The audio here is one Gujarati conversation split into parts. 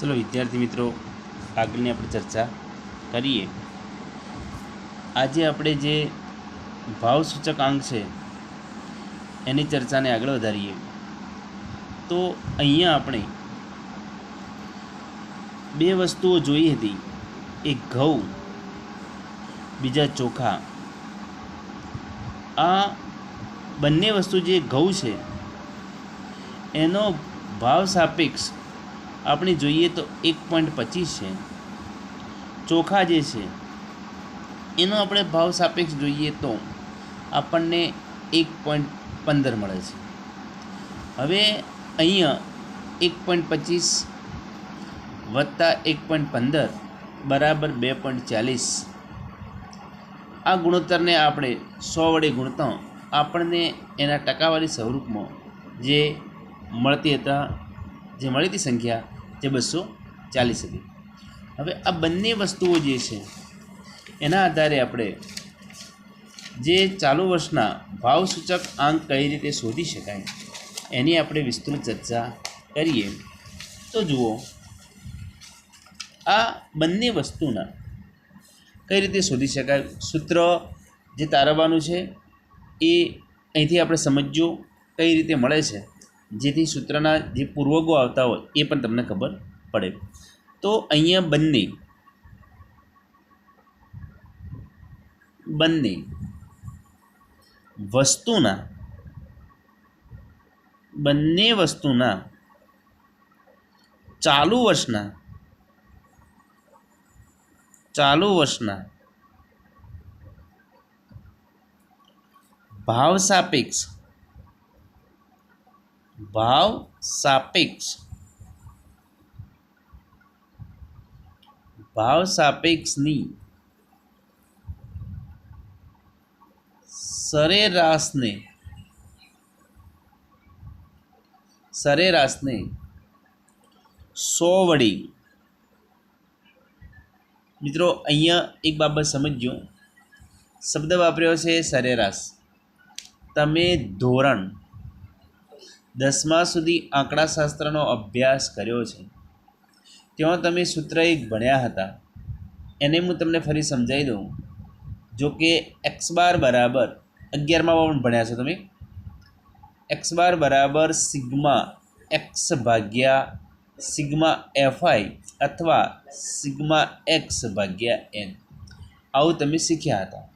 ચલો વિદ્યાર્થી મિત્રો, આગળની આપણે ચર્ચા કરીએ. આજે આપણે જે ભાવ સૂચક અંક છે, એની ચર્ચાને આગળ વધારીએ. તો અહીંયા આપણે બે વસ્તુઓ જોઈ હતી. એક ઘઉં, બીજા ચોખા. આ બંને વસ્તુ જે ઘઉં છે, એનો ભાવ સાપેક્ષ આપણે જોઈએ તો એક પોઈન્ટ પચીસ છે. ચોખા જે છે, એનો આપણે ભાવ સાપેક્ષ જોઈએ તો આપણને એક પોઈન્ટ પંદર મળે છે. હવે અહીંયા એક પોઈન્ટ પચીસ વત્તા એક પોઈન્ટ પંદર બરાબર બે પોઈન્ટ ચાલીસ. આ ગુણોત્તરને આપણે સો વડે ગુણતા આપણને એના ટકાવારી સ્વરૂપમાં જે મળતી હતા જે મળી હતી સંખ્યા જે બસો ચાલીસ હતી. હવે આ બંને વસ્તુઓ જે છે, એના આધારે આપણે જે ચાલુ વર્ષના ભાવસૂચક આંક કઈ રીતે શોધી શકાય, એની આપણે વિસ્તૃત ચર્ચા કરીએ. તો જુઓ, આ બંને વસ્તુના કઈ રીતે શોધી શકાય? સૂત્ર જે તારવવાનું છે, એ અહીંથી આપણે સમજજો કઈ રીતે મળે છે. જેથી સૂત્રના જે પૂર્વગો આવતા હોય એ પણ તમને ખબર પડે. તો અહીંયા બંને બંને વસ્તુના બંને વસ્તુના ચાલુ વર્ષના ચાલુ વર્ષના ભાવ સાપેક્ષ ભાવ સાપેક્ષ. ભાવ સાપેક્ષની સરેરાશને સરેરાશને સો વડી. મિત્રો, અહીંયા એક બાબત સમજજો. શબ્દ વાપર્યો છે સરેરાશ. તમે ધોરણ દસમા સુધી આંકડાશાસ્ત્રનો અભ્યાસ કર્યો છે. ત્યાં તમે સૂત્ર એક ભણ્યા હતા. એને હું તમને ફરી સમજાવી દઉં. જો કે એક્સ બાર બરાબર અગિયારમાં પણ ભણ્યા છો તમે. એક્સ બાર બરાબર સિગ્મા એક્સ ભાગ્યા સિગ્મા એફઆઈ અથવા સિગ્મા એક્સ ભાગ્યા એન. આવું તમે શીખ્યા હતા.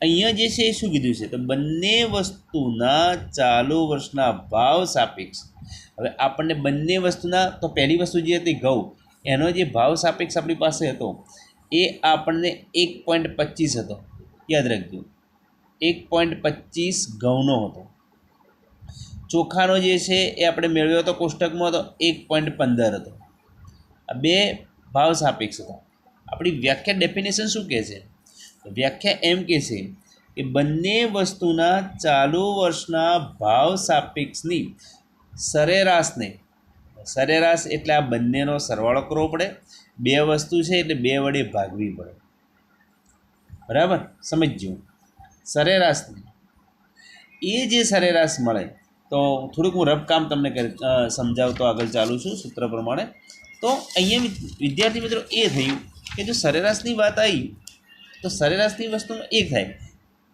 અહીંયા જે છે એ શું કીધું છે? તો બંને વસ્તુના ચાલુ વર્ષના ભાવ સાપેક્ષ. હવે આપણને બંને વસ્તુના, તો પહેલી વસ્તુ જે હતી ઘઉં, એનો જે ભાવ સાપેક્ષ આપણી પાસે હતો, એ આપણને એક પોઈન્ટ પચીસ હતો. યાદ રાખજો. એક પોઈન્ટ પચીસ ઘઉંનો હતો. ચોખાનો જે છે એ આપણે મેળવ્યો હતો, કોષ્ટકમાં હતો, એક પોઈન્ટ પંદર હતો. આ બે ભાવ સાપેક્ષ હતા. આપણી વ્યાખ્યા ડેફિનેશન શું કહે છે? વ્યાખ્યા એમ કે છે કે બંને વસ્તુના ચાલુ વર્ષના ભાવ સાપેક્ષની સરેરાશને, સરેરાશ એટલે આ બંનેનો સરવાળો કરવો પડે. બે વસ્તુ છે એટલે બે વડે ભાગવી પડે. બરાબર? સમજજો. સરેરાશને. એ જે સરેરાશ મળે, તો થોડુંક હું રબકામ તમને કરી સમજાવતો આગળ ચાલુ છું સૂત્ર પ્રમાણે. તો અહીંયા વિદ્યાર્થી મિત્રો એ થયું કે જો સરેરાશની વાત આવી તો સરેરાશની વસ્તુ એક થાય.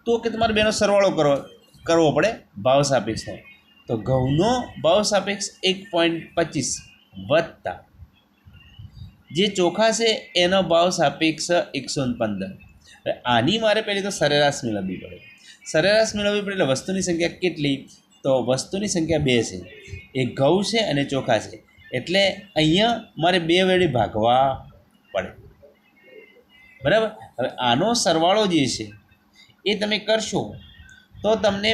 તો કે તમારે બેનો સરવાળો કરવો કરવો પડે, ભાવ સાપેક્ષ થાય. તો ઘઉંનો ભાવ સાપેક્ષ એક પોઈન્ટ પચીસ વત્તા. જે ચોખા છે એનો ભાવ સાપેક્ષ એકસો પંદર. હવે આની મારે પહેલી તો સરેરાશ મેળવવી પડે. સરેરાશ મેળવવી પડે એટલે વસ્તુની સંખ્યા કેટલી? તો વસ્તુની સંખ્યા બે છે. એ ઘઉં છે અને ચોખા છે. એટલે અહીંયા મારે બે વડે ભાગવા પડે. બરાબર? હવે આનો સરવાળો જે છે, એ તમે કરશો તો તમને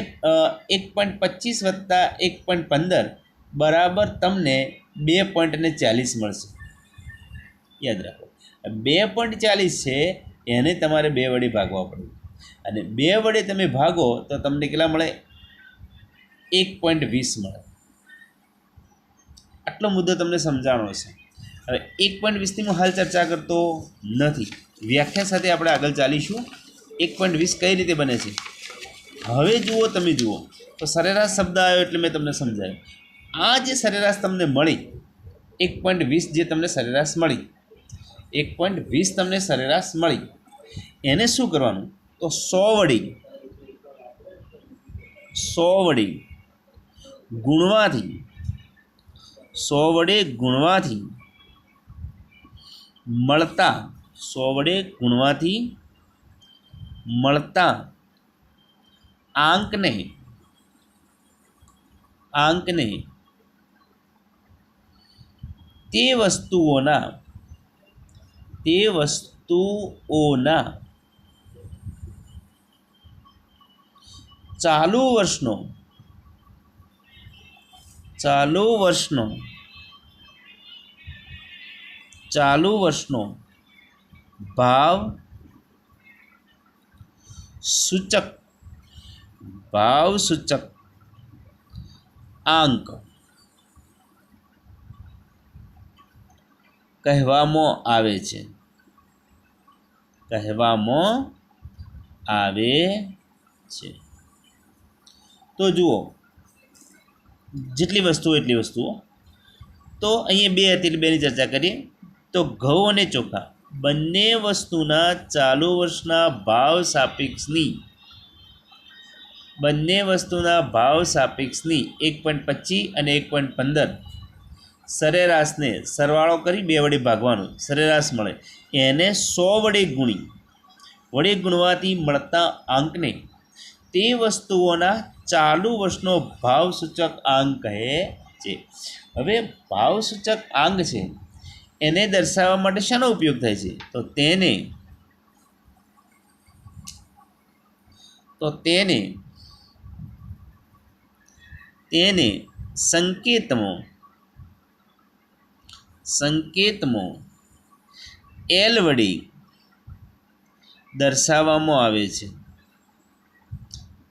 એક પોઈન્ટ પચીસ વત્તા એક પોઈન્ટ પંદર બરાબર તમને બે પોઈન્ટ ને ચાલીસ મળશે. યાદ રાખો. બે પોઈન્ટ ચાલીસ છે, એને તમારે બે વડે ભાગવા પડે. અને બે વડે તમે ભાગો તો તમને કેટલા મળે? એક પોઈન્ટ વીસ મળે. આટલો મુદ્દો તમને સમજાણો છે. હવે એક પોઈન્ટ વીસની હાલ ચર્ચા કરતો નથી. વ્યાખ્યા સાથે આપણે આગળ ચાલીશું. એક પોઈન્ટ વીસ કઈ રીતે બને છે? હવે જુઓ, તમે જુઓ. તો સરેરાશ શબ્દ આવ્યો એટલે મેં તમને સમજાવ્યું આ જે સરેરાશ તમને મળી, એક પોઈન્ટ વીસ જે તમને સરેરાશ મળી, એક પોઈન્ટ વીસ તમને સરેરાશ મળી, એને શું કરવાનું? તો સો વડી સો વડી ગુણવાથી, સો વડે ગુણવાથી મળતા સો વડે ગુણવાથી મળતા આંકને આંકને તે વસ્તુઓના તે વસ્તુઓના ચાલુ વર્ષનો ચાલુ વર્ષનો ચાલુ વર્ષનો ભાવ સૂચક ભાવ સૂચક આંક કહેવામાં આવે છે. કહેવામાં આવે છે. તો જુઓ, જેટલી વસ્તુઓ, એટલી વસ્તુઓ. તો અહીંયા બે હતી એટલે બેની ચર્ચા કરીએ. તો ઘઉં અને ચોખા, બંને વસ્તુના ચાલુ વર્ષના ભાવ સાપેક્ષની, બંને વસ્તુના ભાવ સાપેક્ષની એક પોઈન્ટ પચીસ અને એક પોઈન્ટ પંદર. સરેરાશને સરવાળો કરી બે વડે ભાગવાનું, સરેરાશ મળે. એને સો વડે ગુણી. વડે ગુણવાથી મળતા આંકને તે વસ્તુઓના ચાલુ વર્ષનો ભાવસૂચક આંક કહે છે. હવે ભાવસૂચક આંક છે. એને દર્શાવવા માટે શાનો ઉપયોગ થાય છે? તો તેને તો તેને તેને સંકેતમાં સંકેતમાં એલ વડી દર્શાવવામાં આવે છે.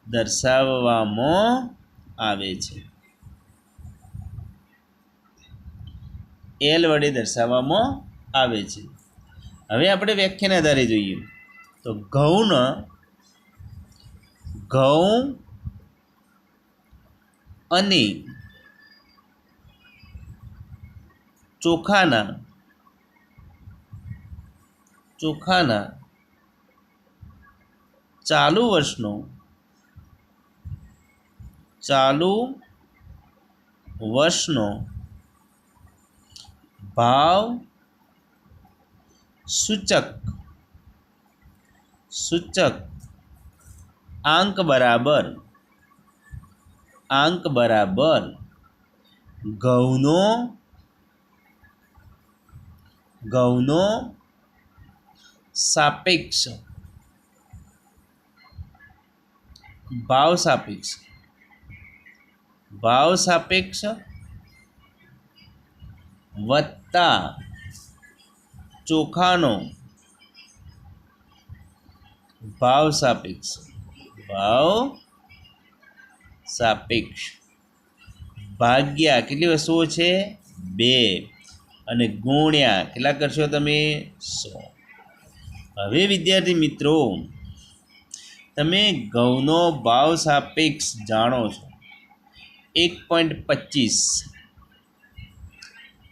દર્શાવવામાં આવે છે. એલ વડે દર્શાવવામાં આવે છે. હવે આપણે વ્યાખ્યાને આધારે જોઈએ. તો ઘઉંના ઘઉં અને ચોખાના ચોખાના ચાલુ વર્ષનો ચાલુ વર્ષનો ભાવ સૂચક. સૂચક. આંક બરાબર. આંક બરાબર. ઘઉંનો ઘઉંનો સાપેક્ષ. ભાવ સાપેક્ષ. ભાવ સાપેક્ષ વત્તા ચોખાનો ભાવ સાપેક્ષ. ભાવ સાપેક્ષ. ભાગ્યા કેટલી વસ્તુઓ છે? બે. અને ગુણ્યા કેટલા કરશો તમે? સો. હવે વિદ્યાર્થી મિત્રો, તમે ઘઉંનો ભાવ સાપેક્ષ જાણો છો. એક પોઈન્ટ પચીસ.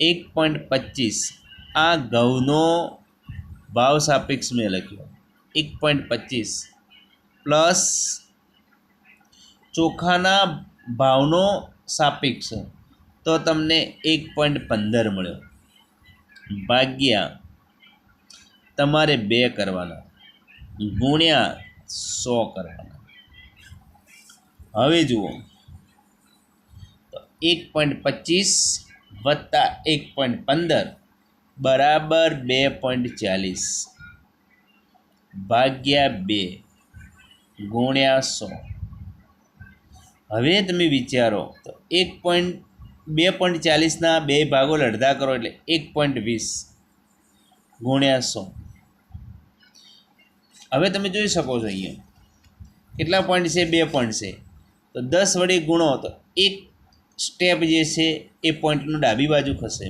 એક પોઈન્ટ પચીસ આ ઘઉંનો ભાવ સાપેક્ષ મેં લખ્યો. એક પોઈન્ટ પચીસ પ્લસ ચોખાના ભાવનો સાપેક્ષ. તો તમને એક પોઈન્ટ પંદર મળ્યો. ભાગ્યા. તમારે બે કરવાના. ગુણ્યા સો કરવાના. હવે જુઓ. તો એક પોઈન્ટ પચીસ વત્તા એક પોઈન્ટ પંદર બરાબર બે પોઈન્ટ ચાલીસ ભાગ્યા બે ગુણ્યા સો. હવે તમે વિચારો તો એક પોઈન્ટ, બે પોઈન્ટ ચાલીસના બે ભાગો અડધા કરો એટલે એક પોઈન્ટ વીસ ગુણ્યા સો. હવે તમે જોઈ શકો છો અહીંયા કેટલા પોઈન્ટ છે? બે પોઈન્ટ છે. તો દસ વડે ગુણો તો એક સ્ટેપ જે છે, એ પોઈન્ટનું ડાબી બાજુ ખસે.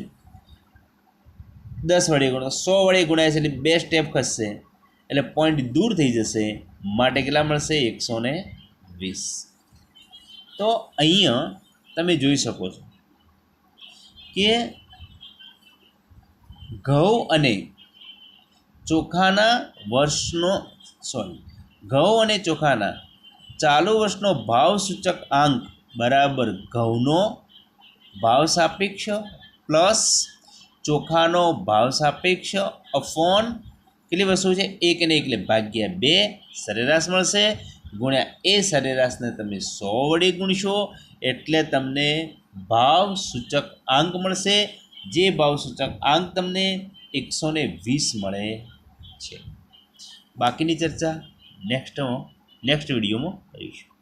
દસ વડે ગુણો, સો વડે ગુણાય છે એટલે બે સ્ટેપ ખસશે એટલે પોઈન્ટ દૂર થઈ જશે, માટે કેટલા મળશે? એકસો ને વીસ. તો અહીંયા તમે જોઈ શકો છો કે ઘઉં અને ચોખાના વર્ષનો સોરી ઘઉં અને ચોખાના ચાલુ વર્ષનો ભાવ સૂચક આંક બરાબર ઘઉંનો ભાવ સાપેક્ષ પ્લસ ચોખાનો ભાવ સાપેક્ષ અફોન કેટલી વસ્તુ છે? એક અને એક એટલે ભાગ્યા બે સરેરાશ મળશે. ગુણ્યા એ સરેરાશને તમે સો વડે ગુણશો એટલે તમને ભાવ સૂચક આંક મળશે. જે ભાવ સૂચક આંક તમને એકસો ને વીસ મળે છે. બાકીની ચર્ચા નેક્સ્ટ નેક્સ્ટ વિડીયોમાં કરીશું.